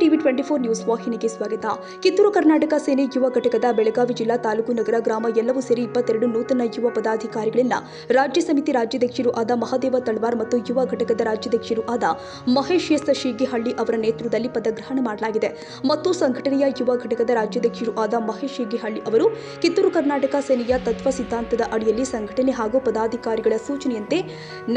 TV twenty four news ವಾಹಿನಿಗೆ ಸ್ವಾಗತ. ಕಿತ್ತೂರು ಕರ್ನಾಟಕ ಸೇನೆ ಯುವ ಘಟಕದ ಬೆಳಗಾವಿ ಜಿಲ್ಲಾ ತಾಲೂಕು ನಗರ ಗ್ರಾಮ ಎಲ್ಲವೂ ಸೇರಿ ಇಪ್ಪತ್ತೆರಡು ನೂತನ ಯುವ ಪದಾಧಿಕಾರಿಗಳನ್ನ ರಾಜ್ಯ ಸಮಿತಿ ರಾಜ್ಯಾಧ್ಯಕ್ಷರು ಆದ ಮಹಾದೇವ ತಳ್ವಾರ್ ಮತ್ತು ಯುವ ಘಟಕದ ರಾಜ್ಯಾಧ್ಯಕ್ಷರು ಆದ ಮಹೇಶ್ ಎಸ್ ಶೀಗಿಹಳ್ಳಿ ಅವರ ನೇತೃತ್ವದಲ್ಲಿ ಪದಗ್ರಹಣ ಮಾಡಲಾಗಿದೆ. ಮತ್ತು ಸಂಘಟನೆಯ ಯುವ ಘಟಕದ ರಾಜ್ಯಾಧ್ಯಕ್ಷರು ಆದ ಮಹೇಶ್ ಶೀಗಿಹಳ್ಳಿ ಅವರು ಕಿತ್ತೂರು ಕರ್ನಾಟಕ ಸೇನೆಯ ತತ್ವ ಸಿದ್ಧಾಂತದ ಅಡಿಯಲ್ಲಿ ಸಂಘಟನೆ ಹಾಗೂ ಪದಾಧಿಕಾರಿಗಳ ಸೂಚನೆಯಂತೆ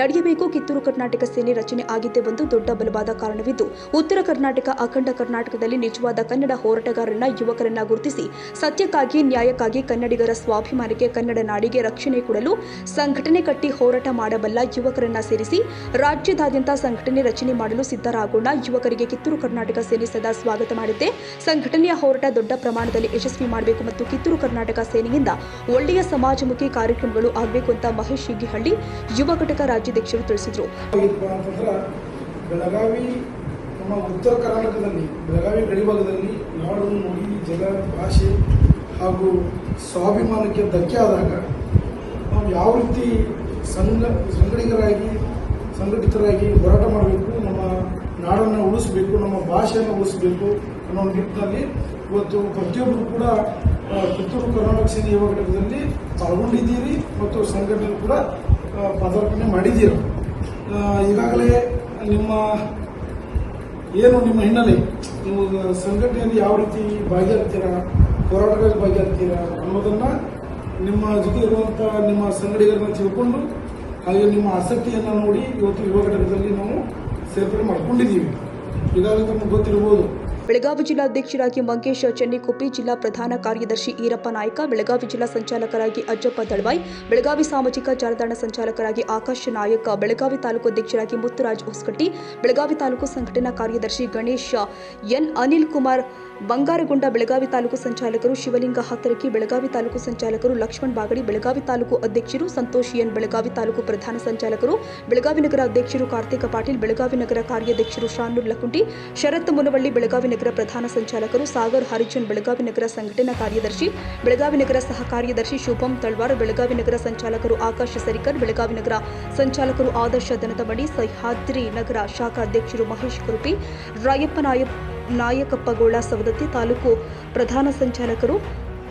ನಡೆಯಬೇಕು. ಕಿತ್ತೂರು ಕರ್ನಾಟಕ ಸೇನೆ ರಚನೆ ಆಗಿದ್ದೇ ಒಂದು ದೊಡ್ಡ ಬಲವಾದ ಕಾರಣವಿದ್ದು, ಉತ್ತರ ಕರ್ನಾಟಕ ಅಖಂಡ ಕರ್ನಾಟಕದಲ್ಲಿ ನಿಜವಾದ ಕನ್ನಡ ಹೋರಾಟಗಾರರನ್ನ ಯುವಕರನ್ನ ಗುರುತಿಸಿ, ಸತ್ಯಕ್ಕಾಗಿ, ನ್ಯಾಯಕ್ಕಾಗಿ ಕನ್ನಡಿಗರ ಸ್ವಾಭಿಮಾನಕ್ಕೆ ಕನ್ನಡ ನಾಡಿಗೆ ರಕ್ಷಣೆ ಕೊಡಲು ಸಂಘಟನೆ ಕಟ್ಟಿ ಹೋರಾಟ ಮಾಡಬಲ್ಲ ಯುವಕರನ್ನ ಸೇರಿಸಿ, ರಾಜ್ಯದಾದ್ಯಂತ ಸಂಘಟನೆ ರಚನೆ ಮಾಡಲು ಸಿದ್ಧರಾಗೋಣ, ಯುವಕರಿಗೆ ಕಿತ್ತೂರು ಕರ್ನಾಟಕ ಸೇನೆ ಸದಾ ಸ್ವಾಗತ ಮಾಡುತ್ತೆ. ಸಂಘಟನೆಯ ಹೋರಾಟ ದೊಡ್ಡ ಪ್ರಮಾಣದಲ್ಲಿ ಯಶಸ್ವಿ ಮಾಡಬೇಕು ಮತ್ತು ಕಿತ್ತೂರು ಕರ್ನಾಟಕ ಸೇನೆಯಿಂದ ಒಳ್ಳೆಯ ಸಮಾಜಮುಖಿ ಕಾರ್ಯಕ್ರಮಗಳು ಆಗಬೇಕು ಅಂತ ಮಹೇಶ್ ಶಿಗಿಹಳ್ಳಿ ಯುವ ಘಟಕ ರಾಜ್ಯಾಧ್ಯಕ್ಷರು ತಿಳಿಸಿದರು. ಬೆಳಗಾವಿ ನಮ್ಮ ಉತ್ತರ ಕರ್ನಾಟಕದಲ್ಲಿ, ಬೆಳಗಾವಿ ಗಡಿಭಾಗದಲ್ಲಿ ನಾಡು, ನುಡಿ, ಜಲ, ಭಾಷೆ ಹಾಗೂ ಸ್ವಾಭಿಮಾನಕ್ಕೆ ಧಕ್ಕೆ ಆದಾಗ ನಾವು ಯಾವ ರೀತಿ ಸಂಘ, ಸಂಘಟಿಗರಾಗಿ, ಸಂಘಟಿತರಾಗಿ ಹೋರಾಟ ಮಾಡಬೇಕು, ನಮ್ಮ ನಾಡನ್ನು ಉಳಿಸಬೇಕು, ನಮ್ಮ ಭಾಷೆಯನ್ನು ಉಳಿಸಬೇಕು ಅನ್ನೋ ನಿಟ್ಟಿನಲ್ಲಿ ಇವತ್ತು ಪ್ರತಿಯೊಬ್ಬರು ಕೂಡ ಪುತ್ತೂರು ಕರ್ನಾಟಕ ಸೇನೆ ಯುವ ಘಟಕದಲ್ಲಿ ಪಾಲ್ಗೊಂಡಿದ್ದೀರಿ ಮತ್ತು ಸಂಘಟನೆ ಕೂಡ ಪದಾರ್ಪಣೆ ಮಾಡಿದ್ದೀರಿ. ಈಗಾಗಲೇ ನಿಮ್ಮ ಏನು ನಿಮ್ಮ ಹಿನ್ನೆಲೆ? ನೀವು ಸಂಘಟನೆಯಲ್ಲಿ ಯಾವ ರೀತಿ ಭಾಗಿಯಾಗ್ತೀರಾ? ಹೋರಾಟಗಳಲ್ಲಿ ಭಾಗಿಯಾಗ್ತೀರಾ? ಅನ್ನೋದನ್ನ ನಿಮ್ಮ ಜೊತೆ ಇರುವಂಥ ನಿಮ್ಮ ಸಂಗಡಿಗರನ್ನ ತಿಳ್ಕೊಂಡು, ಹಾಗೆ ನಿಮ್ಮ ಆಸಕ್ತಿಯನ್ನು ನೋಡಿ ಇವತ್ತು ಯುವ ಘಟಕದಲ್ಲಿ ನಾವು ಸೇರ್ಪಡೆ ಮಾಡ್ಕೊಂಡಿದ್ದೀವಿ. ಈಗಾಗಲೇ ತಮಗೆ ಗೊತ್ತಿರ್ಬೋದು ಬೆಳಗಾವಿ ಜಿಲ್ಲಾಧ್ಯಕ್ಷರಾಗಿ ಮಂಗೇಶ್ ಚೆನ್ನಿಕೊಪ್ಪಿ, ಜಿಲ್ಲಾ ಪ್ರಧಾನ ಕಾರ್ಯದರ್ಶಿ ಈರಪ್ಪ ನಾಯ್ಕ, ಬೆಳಗಾವಿ ಜಿಲ್ಲಾ ಸಂಚಾಲಕರಾಗಿ ಅಜ್ಜಪ್ಪ ದಳವಾಯ್, ಬೆಳಗಾವಿ ಸಾಮಾಜಿಕ ಜಾಲತಾಣ ಸಂಚಾಲಕರಾಗಿ ಆಕಾಶ್ ನಾಯಕ, ಬೆಳಗಾವಿ ತಾಲೂಕು ಅಧ್ಯಕ್ಷರಾಗಿ ಮುತ್ತುರಾಜ್ ಹೊಸಕಟ್ಟಿ, ಬೆಳಗಾವಿ ತಾಲೂಕು ಸಂಘಟನಾ ಕಾರ್ಯದರ್ಶಿ ಗಣೇಶ ಎನ್ ಅನಿಲ್ ಕುಮಾರ್, ಬಂಗಾರಗೊಂಡ ಬೆಳಗಾವಿ ತಾಲೂಕು ಸಂಚಾಲಕರು ಶಿವಲಿಂಗ ಹತ್ತರಕಿ ಬೆಳಗಾವಿ ತಾಲೂಕು ಸಂಚಾಲಕರು ಲಕ್ಷ್ಮಣ್ ಬಾಗಡಿ, ಬೆಳಗಾವಿ ತಾಲೂಕು ಅಧ್ಯಕ್ಷರು ಸಂತೋಷ್ ಎನ್, ಬೆಳಗಾವಿ ತಾಲೂಕು ಪ್ರಧಾನ ಸಂಚಾಲಕರು, ಬೆಳಗಾವಿ ನಗರ ಅಧ್ಯಕ್ಷರು ಕಾರ್ತಿಕ ಪಾಟೀಲ್, ಬೆಳಗಾವಿ ನಗರ ಕಾರ್ಯಾಧ್ಯಕ್ಷರು ಶಾನೂರ್ ಲಕುಂಟಿ, ಶರತ್ ಮುನವಳ್ಳಿ, ಬೆಳಗಾವಿ ನಗರ ಪ್ರಧಾನ ಸಂಚಾಲಕರು ಸಾಗರ್ ಹರಿಜನ್ ಬೆಳಗಾವಿ ನಗರ ಸಂಘಟನಾ ಕಾರ್ಯದರ್ಶಿ, ಬೆಳಗಾವಿ ನಗರ ಸಹ ಕಾರ್ಯದರ್ಶಿ ಶುಭಂ ತಳ್ವಾರ್, ಬೆಳಗಾವಿ ನಗರ ಸಂಚಾಲಕರು ಆಕಾಶ ಸರಿಕರ್, ಬೆಳಗಾವಿ ನಗರ ಸಂಚಾಲಕರು ಆದರ್ಶ ದನದಮಡಿ ಸಹ್ಯಾದ್ರಿ ನಗರ ಶಾಖಾ ಅಧ್ಯಕ್ಷರು ಮಹೇಶ್ ಕುರುಪಿ, ರಾಯಪ್ಪ ನಾಯಕಪ್ಪಗೋಳ ಸವದತ್ತಿ ತಾಲೂಕು ಪ್ರಧಾನ ಸಂಚಾಲಕರು,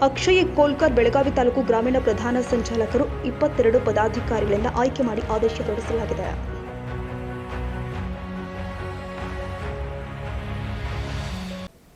ಅಕ್ಷಯ್ ಕೋಲ್ಕರ್ ಬೆಳಗಾವಿ ತಾಲೂಕು ಗ್ರಾಮೀಣ ಪ್ರಧಾನ ಸಂಚಾಲಕರು ಇಪ್ಪತ್ತೆರಡು ಪದಾಧಿಕಾರಿಗಳಿಂದ ಆಯ್ಕೆ ಮಾಡಿ ಆದೇಶ ಹೊರಡಿಸಲಾಗಿದೆ.